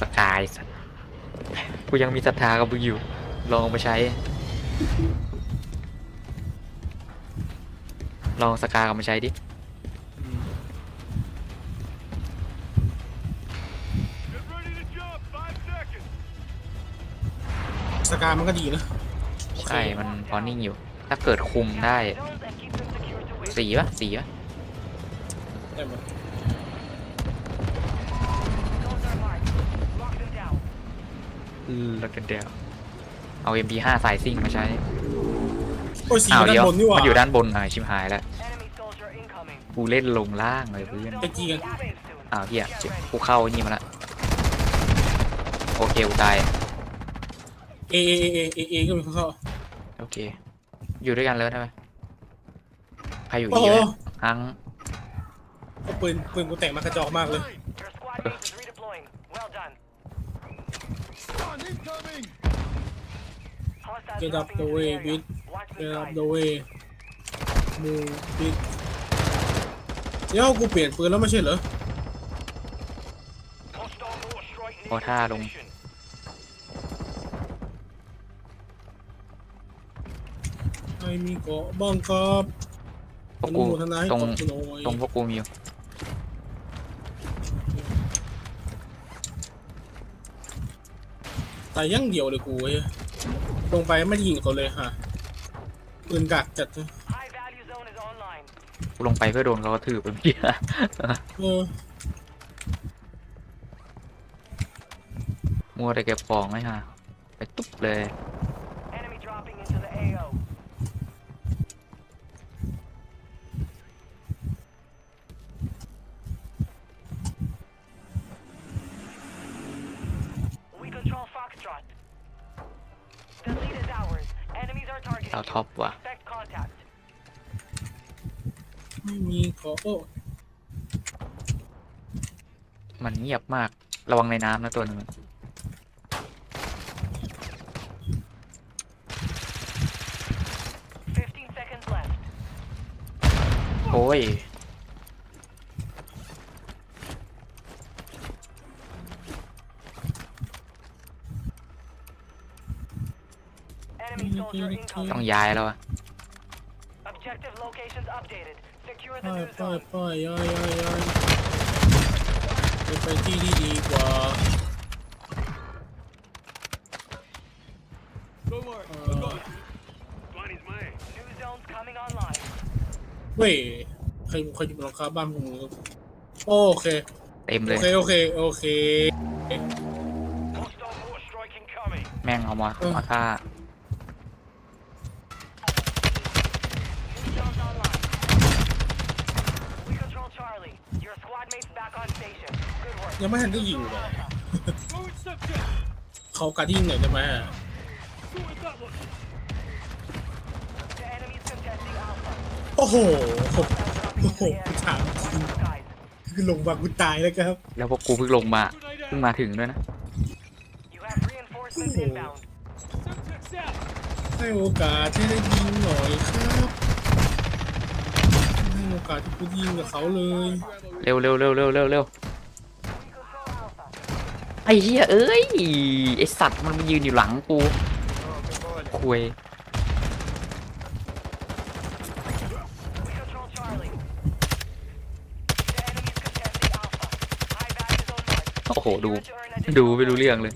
สกายสัตว์กูยังมีศรัทธากับมึงอยู่ ลองเอามาใช้ ลองสกายเอามาใช้ดิสกามันก็ดีนะใช่มันพอนิ่งอยู่ ถ้าเกิดคุมได้ สีปะสีปะได้หมด อือแล้วเดียวเอา MP5 สายซิ่งมาใช้โอ้ยสีอ้าวด้าเดี๋ยนวบนนี่หว่ามันอยู่ด้านบนอะชิมหายแล้วกูเล่นลงล่างเลยเพื่อน ไปจีกันอ้าวเฮียกูเข้านี่มาละโอเคกูตาย เอเอเอเอเอก็มีคนเข้า โอเค อยู่ด้วยกันเลยได้ไหมใครอยู่โอ้อีโหกฮัง เอาปืนปืนกูแต่งมากระจอกมากเลย Get up the way bitch Get up the way move bitch เดี๋ยวกูเปลี่ยนปืนแล้วไม่ใช่เหรอ พอท่าลงไอ้มีเกาะบ้างครับพวกกูอนุโมทนาให้ตรงกับคุณหน่อย ตรงพวกกูมีอยู่ แต่ยังเดียวเลยกูเว้ยลงไปไม่ได้ยิงเขาเลยฮะปืนกักจัดเลยกูลงไปเพื่อโดนเขากระถือไปเพี่ยเออมัวแต่เก็บของไม่ฮะ ไปตุ๊บเลย เอาท็อปว่ะ ไม่มีเกาะโอ้มันเงียบมาก ระวังในน้ำนะตัวหนึงอะโอ้ย ต้องย้ายแล้วอะ Objective locations updated. Secure the ป้าย new ป้าย zone. ป้ายย้ายย้ายย้ายไปไปที่ที่ดีกว่าเอ่อ New zones coming online. เว้ยใครใครอยู่บนหลังคาบ้านพวกมึงโอเค เต็มเลโอย เค โอเค โอเค Hostile mortar strike incoming. แม่งเอามาเออ มาฆ่า New zones online. We control Charlie. Your squad mates back on station. Good work. ยังไม่ทันได้ยิงเลยเขาการที่ยิงหน่อยได้ไหม The enemy's contesting Alpha. โอ้โห Dropping into the area. Oh, time. Watch the skies. คือลงมากูตายแล้วครับแล้วพวกกูเพิ่งลงมาเพิ่งมาถึงด้วยนะ You have reinforcements Oh. inbound. ให้โอกาสให้ได้ยิงหน่อยครับให้โอกาสที่กูยิงกับเขาเลย เร็วเร็วเร็วเร็วเร็วเร็ว We control Alpha. ไอ้เหี้ยเอ้ยไอสัตว์มันมายืนอยู่หลังกูคุยโอ้โหดู ดูไม่รู้เรื่องเลย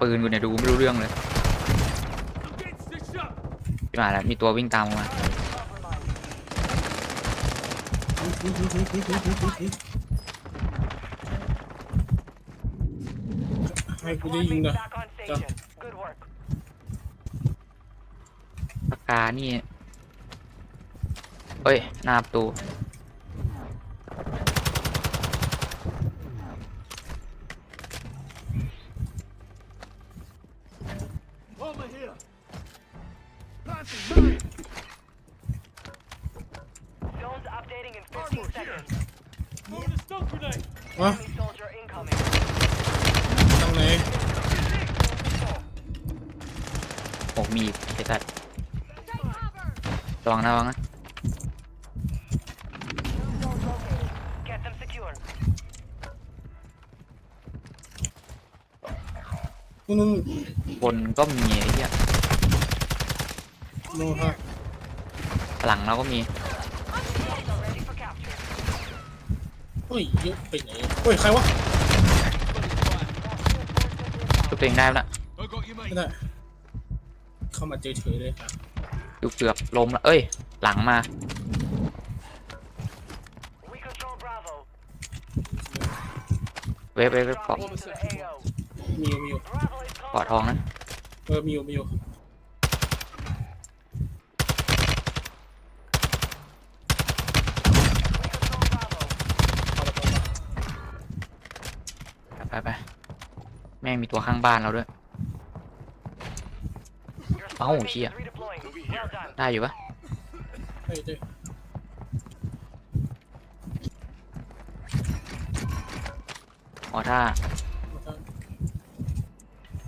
ปืนกูเนี่ยดูไม่รู้เรื่องเลยมาแล้วมีตัววิ่งตามมา ให้กู Squad ได้ยิง mates นะ back on station. Good work. ปากกานี่ เอ้ยหน้าประตูัตว์ระวังนะระวังนะคนบนก็มีไอ้เหี้ยนู่นฮะหลังเราก็มีเฮ้ยเยอะไปไหนเฮ้ยใครวะ ตัวเองได้ปะละไม่ได้ เข้ามาเจอเฉยเลยครับดูเกือบล้มแล้วเอ้ย หลังมา We control Bravo. เว็บเว็บเว็บเกาะ Dropping into the AO. มีอยู่มีอยู่ Bravo is เกาะทองนะ เออมีอยู่มีอยู่ We control Bravo. ไปไปแม่งมีตัวข้างบ้านเราด้วย Your Oh, squad mate yeah. is redeploying. Well done. ได้อยู่ปะเฮ้ยเฮ้ยอ๋อถ้า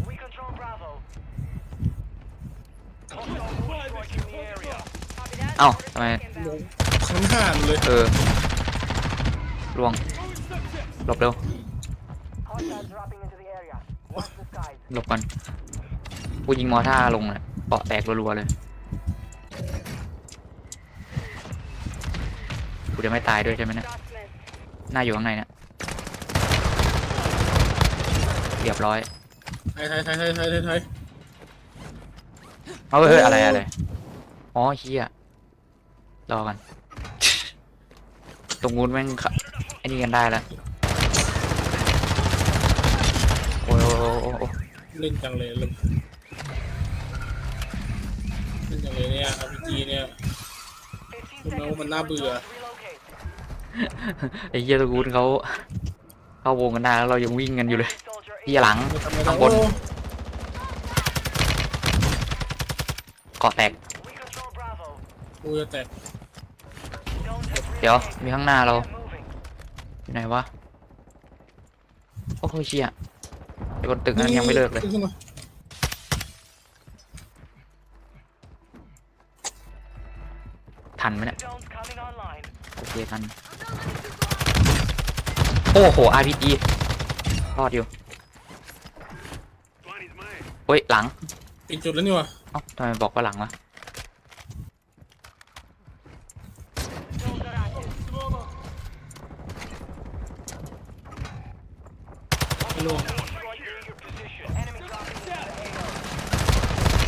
We control Bravo. Hostile move strike in the area. เอ้าทำไมลงข้างหน้าเลยเออลวงหลบเร็ว Hostiles dropping into the area. Watch the skies. หลบก่อน กูยิงมอท่าลงเลยเกาะแตกรัวๆเลย กูจะไม่ตายด้วยใช่ไหมเนี่ย Shots missed. หน้าอยู่ข้างในเนี่ยเรียบร้อยไทยไทยไทยไทยไทยไทยไทยเอาเฮ้ยอะไรอะไร อ๋อเฮียรอกัน ตรงนู้นแม่งขะไอ้นี่กันได้แล้วโอ้ยโอ้ยโอ้ยโอ้ยโอ้ยเล่นจังเลยเล ยเล่นจังเลยเนี่ยอาร์พีจีเนี่ย15 Ano, seconds manabo before ah. zones relocate. ไอ้เฮียตระกูลเขาเข้าวงกันได้แล้วเรายังวิ่งกันอยู่เลย Enemy soldier เฮียหลังไม่ทำไม่ข้างทำบนโอ้เกาะแตก We control Bravo. กูจะแตก Zones have เดี๋ยว relocated. มีข้างหน้าเรา Get moving. อยู่ไหนวะ โอ้โหเชี่ยไอ้บนตึกนั้นยังไม่เลิกเลย ขึ้นมา ทันไหมเนี่ย Zones coming online. โอเคทัน โอ้โห RPG รอดอยู่เฮ้ย หลังปิดจุดแล้วนี่วะเอ้าทำไมบอกว่าหลังวะ Zones are active. ไม่ลง Strike near your position. Enemy dropping into the AO.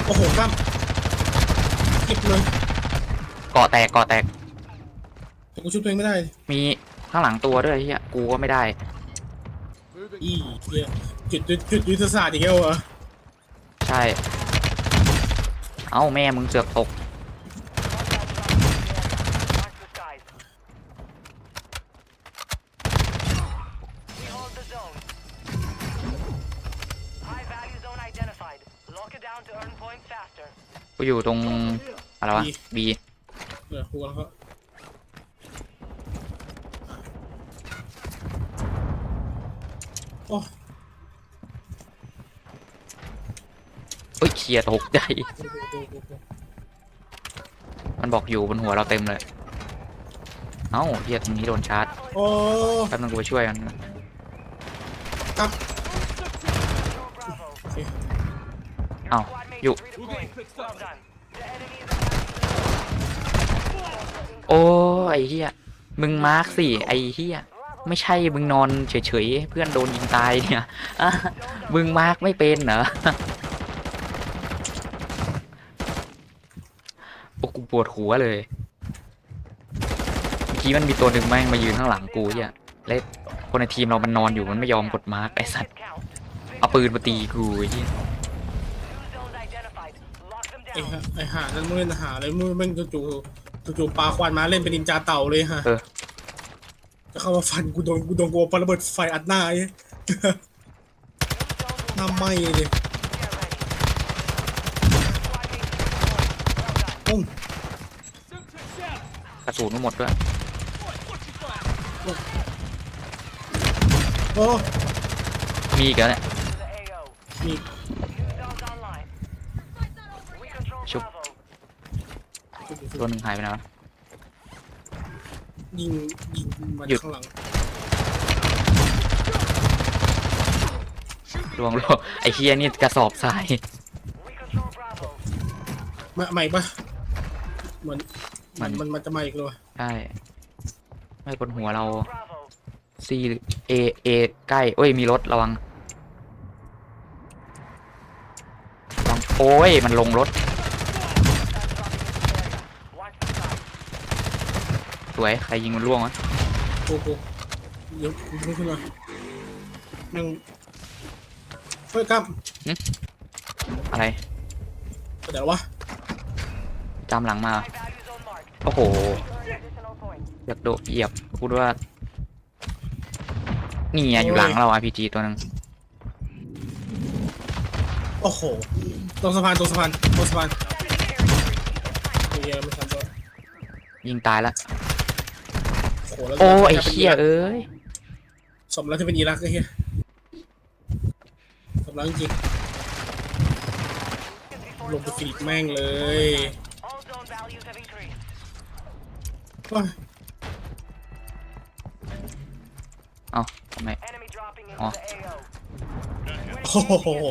โอ้โหข้ามเก็บเลย เกาะแตกเกาะแตก แต่กูชุบตัวเองไม่ได้มีข้างหลังตัวด้วยเฮียกูก็ไม่ได้ อีเหี้ยจุดจุดจุดยุทธศาสตร์อีกแล้วเหรอใช่ เอ้าแม่มึงเสือกตก Watch the skies. We hold the zone. High value zone identified. Lock it down to earn points faster. กูอยู่ตรงอะไรวะบี เออกูแล้วก็โอ้เฮ้ยเชียตกใจโหโหโหโหมันบอกอยู่บนหัวเราเต็มเลย เอ้าเฮียตรงนี้โดนชาร์จโอ้แป๊บนึงกูไปช่วยมันครับ Control Bravo. โอเค เอ้า Squad mate you. is redeploying. Well done. The enemy is โอ้ไอ้เฮียมึงมาร์กสิไอ้เฮียไม่ใช่มึงนอนเฉยๆเพื่อนโดนยิงตายเนี่ยมึงมาร์กไม่เป็นเหรอโอ้กูปวดหัวเลยเมื่อกี้มันมีตัวหนึ่งแม่งมายืนข้างหลังกูเฮียเล็คนในทีมเรามันนอนอยู่มันไม่ยอมกดมาร์กไอ้สัตว์เอาปืนมาตีกูไอ้เฮียไอ้ห่าไอ้ห่านั่นมึงเล่นหาเลยมึงแม่งจู่ จู่ๆปลาควันมาเล่นเป็นนินจาเต่าเลยฮะเออ จะเข้ามาฟันกูโดนกูโดนกูเอาปาระเบิดไฟอัดหน้าไอ้ New zones will หน้าไหม้เลย get ready. Squad mate is redeploying. Well done. ปุ้งกระสุนมันหมดด้วยโอ้มีอีกแล้วเนี่ย To the AO. มี New zones online. We control Sure. Bravo. ตัวหนึ่งหายไปไหนวะ ยิงยิงมาหยุด ข้างหลังลวงลวงไอ้เฮียนี่กระสอบทราย We control Bravo. มาใหม่ปะเหมือนมัมัน นมันมันจะมาอีกเลยใช่ไม่บนหัวเรา Bravo. ซีเอเอใกล้เอ้ย มีรถระวังระวังโอ้ย มันลงรถ สวย ใครยิงมันล่วงวะกูกูเดี๋ยวกูขึ้นมาหนึ่งเฮ้ยกล้ามอะไรไปไหนวะจำหลังมา High value zone marked. โอ้โห Earn additional points. อยากโดดเหยียบพูดว่านี่ไงอยู่หลังเรา RPG ตัวหนึงโอ้โห ตรงสะพาน ตรงสะพาน ตรงสะพานเฮียไม่ทันด้วยยิงตายละโอ้โหแล้วโอ้ไอ้เหี้ยเอ้ยสมแล้วที่เป็นอิรักไอ้เฮียสมแล้วจริงๆลงไปฟีดแม่งเลย All zone values have increased. โอ้ยเอ้าทำไม Enemy dropping into Oh. the AO. โอ้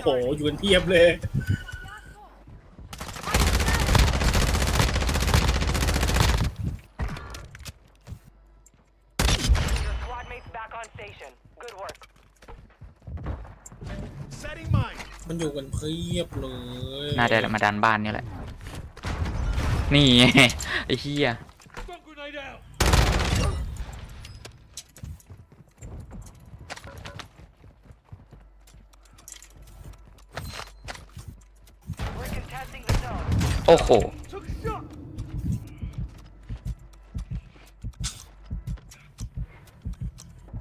โหอยู่กันเพียบเลย Your squad mates back on station. Good work. มันอยู่กัน เพียบเลยน่าจะมาดันบ้านเนี่ยแหละ นี่ไงไอ้เหี้ย We're contesting the zone. โอ้โห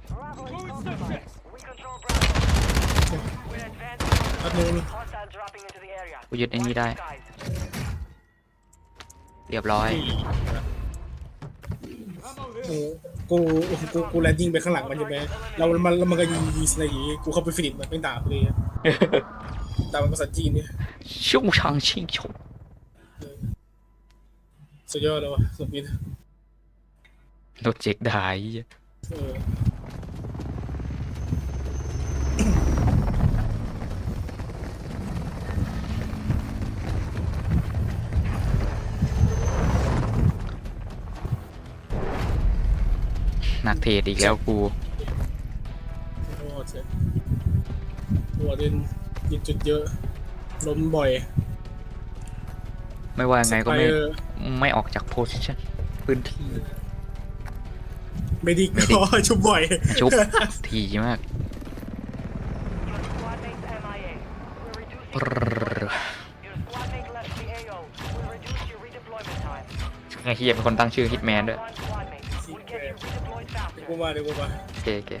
Bravo is compromised. We control Bravo. We're advancing on the แป๊บนึ ง Hostiles dropping into the area. กูยึดไอ้นี่ Watch ได้ the skies. เรียบร้อย กูกูกูกูแลนดิ้งไปข้างหลังมันใช่ไหมแล้วมันแล้วมันก็ยิงยิงสไนด์กูเข้าไปฟินิชมันเป็นดาบเลยอะดาบเป็นภาษาจีนเนี่ยชุ่งชังชิงฉกสุดยอดเลยวะสุดมินโดนเจ็กด่าไอ้เหี้ยเออ นักเทรดอีกแล้วกูโอ้เจ็บหัวเด่นยิงจุดเยอะ ล้มบ่อย ไม่ว่ายังไงก็ไปไม่เออไม่ออกจากโพสิชันพื้นที่ไม่ดีก็ ชุบบ่อย ชุบ ทีมาก Your squad mates MIA. We're reducing. ปร Your squad mate left the AO. We'll reduce your redeployment time. ไอ้เฮียเป็นคนตั้งชื่อฮิตแมนด้วย One กูมาเดี๋ยวกูมาโอเคโอเค